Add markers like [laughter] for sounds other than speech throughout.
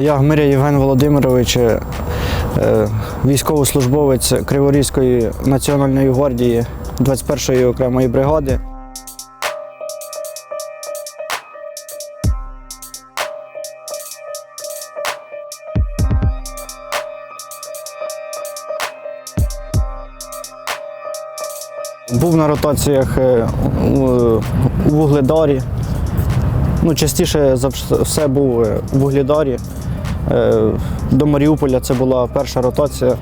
Я Гмиря Євген Володимирович, е, е, військовослужбовець Криворізької національної гвардії 21-ї окремої бригади. Був на ротаціях е, у- Вугледарі. Ну, частіше за все був у Вугледарі. Е, До Маріуполя це була перша ротація.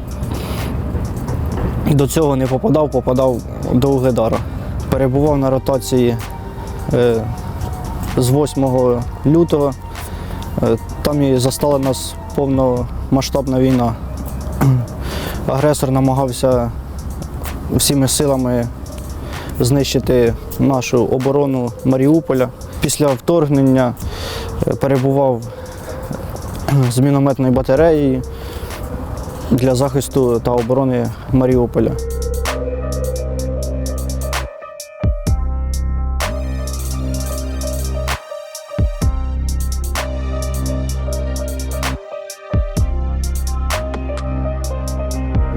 До цього не попадав, попадав до Угледара. Перебував на ротації е, з 8 лютого. Е, Там і застала нас повномасштабна війна. [clears throat] Агресор намагався всіми силами знищити нашу оборону Маріуполя. Після вторгнення перебував [clears throat] з мінометної батареї для захисту та оборони Маріуполя.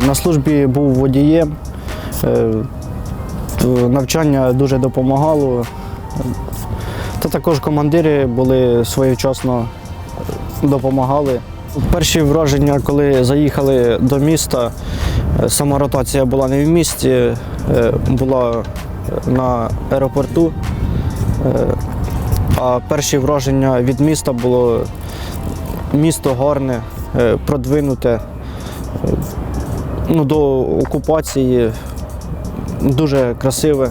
На службі був водієм. Е, Навчання дуже допомагало. Та також командири були своєчасно допомагали. Перші враження, коли заїхали до міста, е, сама ротація була не в місті, е, була на аеропорту. Е, А перші враження від міста було місто гарне, е, продвинуте. Е, Ну, до окупації дуже красиве,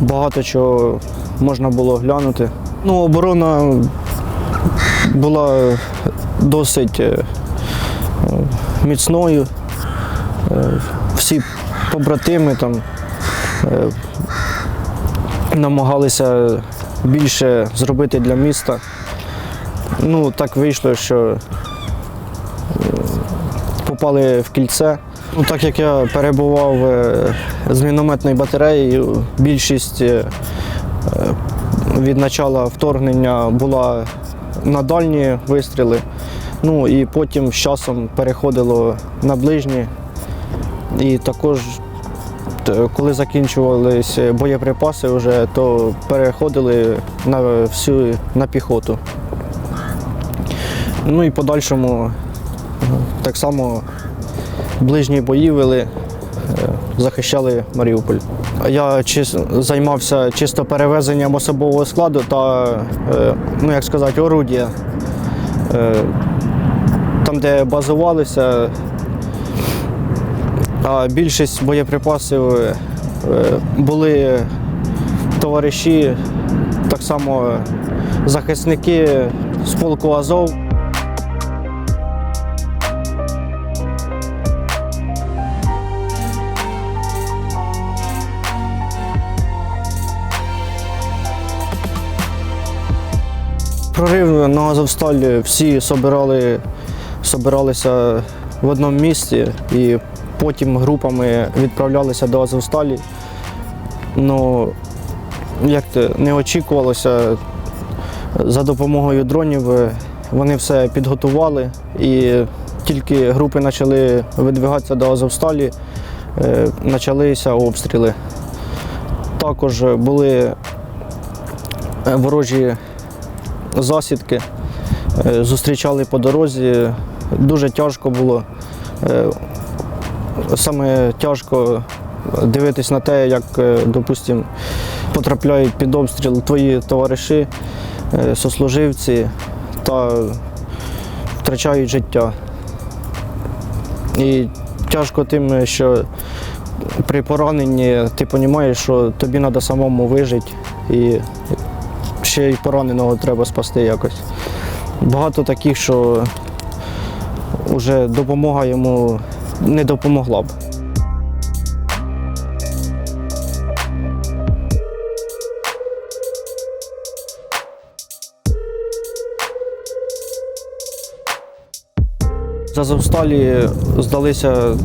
багато чого можна було глянути. Ну, оборона була досить е, міцною. Е, Всі побратими там е, намагалися більше зробити для міста. Ну, так вийшло, що попали в кільце. Ну, так як я перебував з мінометною батареєю, більшість від початку вторгнення була на дальні вистріли. Ну і потім з часом переходило на ближні. І також, коли закінчувалися боєприпаси, вже, то переходили на всю на піхоту. Ну і подальшому так само ближні бої вели, захищали Маріуполь. Я займався чисто перевезенням особового складу та, е, ну як сказати, орудія. Е, Там, де базувалися, а більшість боєприпасів е, були товариші, так само захисники з полку Азов. Прорив на Азовсталі всі собирали, собиралися в одному місці і потім групами відправлялися до Азовсталі. Ну, як не очікувалося, за допомогою дронів е, вони все підготували і тільки групи почали видвигатися до Азовсталі, е, почалися обстріли. Також були ворожі засідки, е, зустрічали по дорозі. Дуже тяжко було. Е, Саме тяжко дивитись на те, як, е, допустим, потрапляють під обстріл твої товариші, сослуживці та втрачають життя. І тяжко тим, що при пораненні ти розумієш, що тобі треба самому вижити і ще й пораненого треба спасти якось. Багато таких, що вже допомога йому не допомогла б. З здалися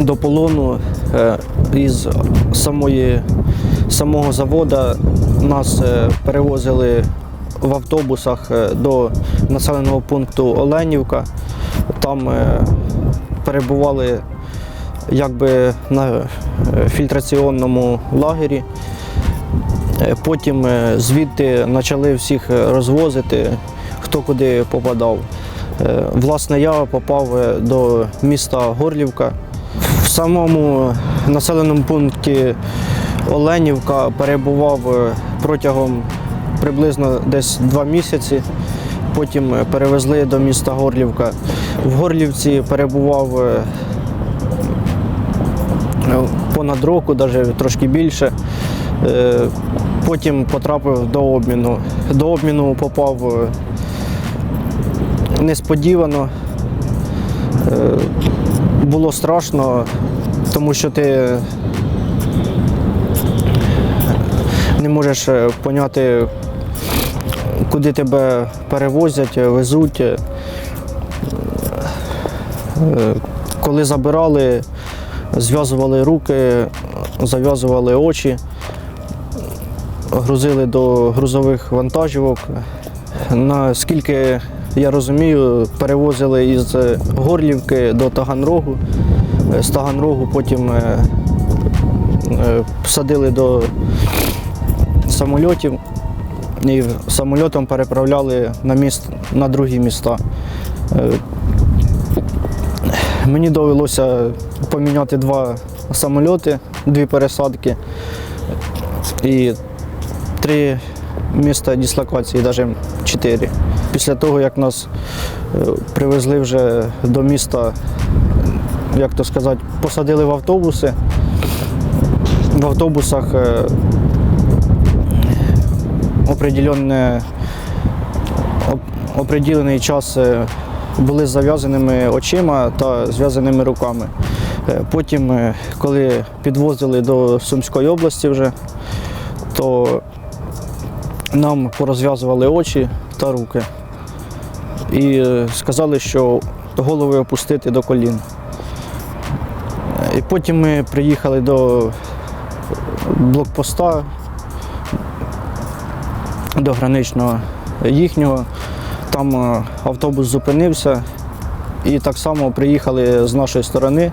до полону е, із самої, самого заводу. Нас е, перевозили в автобусах е, до населеного пункту Оленівка. Там е, перебували якби на фільтраційному лагері. Потім звідти почали всіх розвозити, хто куди попадав. Власне, я попав до міста Горлівка. В самому населеному пункті Оленівка перебував е, протягом приблизно десь два місяці. Потім е, перевезли до міста Горлівка. В Горлівці перебував е, понад року, навіть трошки більше. Потім потрапив до обміну. До обміну попав несподівано. Було страшно, тому що ти не можеш е, поняти, куди тебе перевозять, везуть. Е, Коли забирали, зв'язували руки, зав'язували очі, грузили до грузових вантажівок. Наскільки я розумію, перевозили із Горлівки до Таганрогу. Е, З Таганрогу потім е, е, садили до самольотів і самольотом переправляли на міст на другі міста. Е, Мені довелося поміняти два самольоти, дві пересадки і три міста дислокації, навіть чотири. Після того, як нас е, привезли вже до міста, як то сказати, посадили в автобуси. В автобусах е, определенне, оп- определений час е, були з зав'язаними очима та зв'язаними руками. Е, Потім, е, коли підвозили до Сумської області вже, то нам порозв'язували очі та руки і сказали, що голови опустити до колін. І потім ми приїхали до блокпоста, до граничного їхнього. Там е, автобус зупинився і так само приїхали з нашої сторони.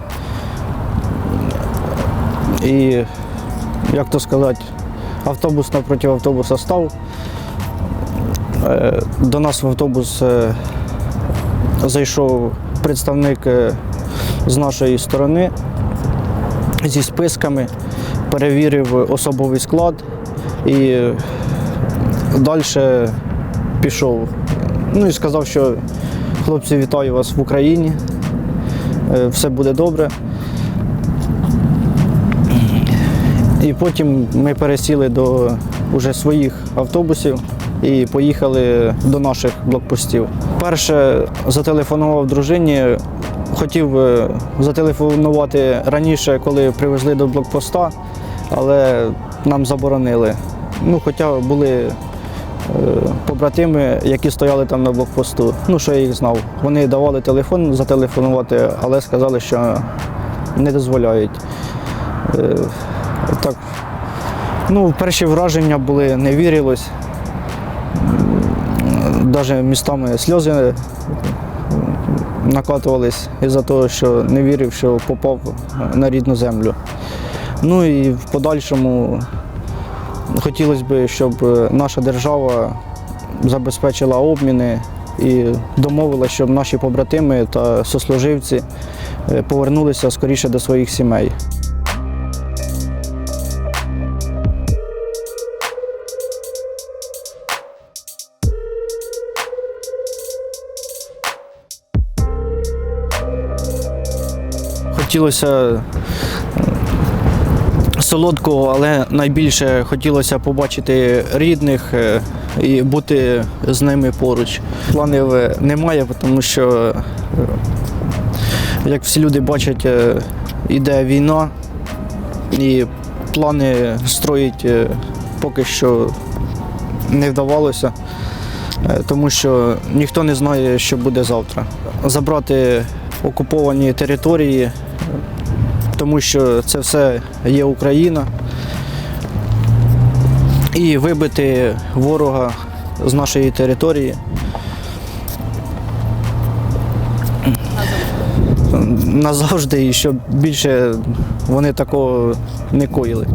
І, як то сказати, автобус напроти автобуса став. Е, До нас в автобус е, зайшов представник з нашої сторони зі списками, перевірив особовий склад і далі пішов. Ну і сказав, що хлопці, вітаю вас в Україні, е, все буде добре. І потім ми пересіли до уже своїх автобусів і поїхали до наших блокпостів. Перше зателефонував дружині, хотів е, зателефонувати раніше, коли привезли до блокпоста, але нам заборонили. Ну, хоча були побратими, які стояли там на блокпосту. Ну, що я їх знав. Вони давали телефон зателефонувати, але сказали, що не дозволяють. Е, Так, ну, перші враження були, не вірилось. Навіть містами сльози накатувались із-за того, що не вірив, що попав на рідну землю. Ну і в подальшому хотілося б, щоб наша держава забезпечила обміни і домовила, щоб наші побратими та сослуживці е, повернулися скоріше до своїх сімей. Хотілося е, солодкого, але найбільше хотілося побачити рідних е, і бути з ними поруч. Планів е, немає, тому що, е, як всі люди бачать, іде війна і плани строїть поки що не вдавалося, тому що ніхто не знає, що буде завтра. Забрати окуповані території, тому що це все є Україна. І вибити ворога з нашої території. Назавжди і щоб більше вони такого не коїли.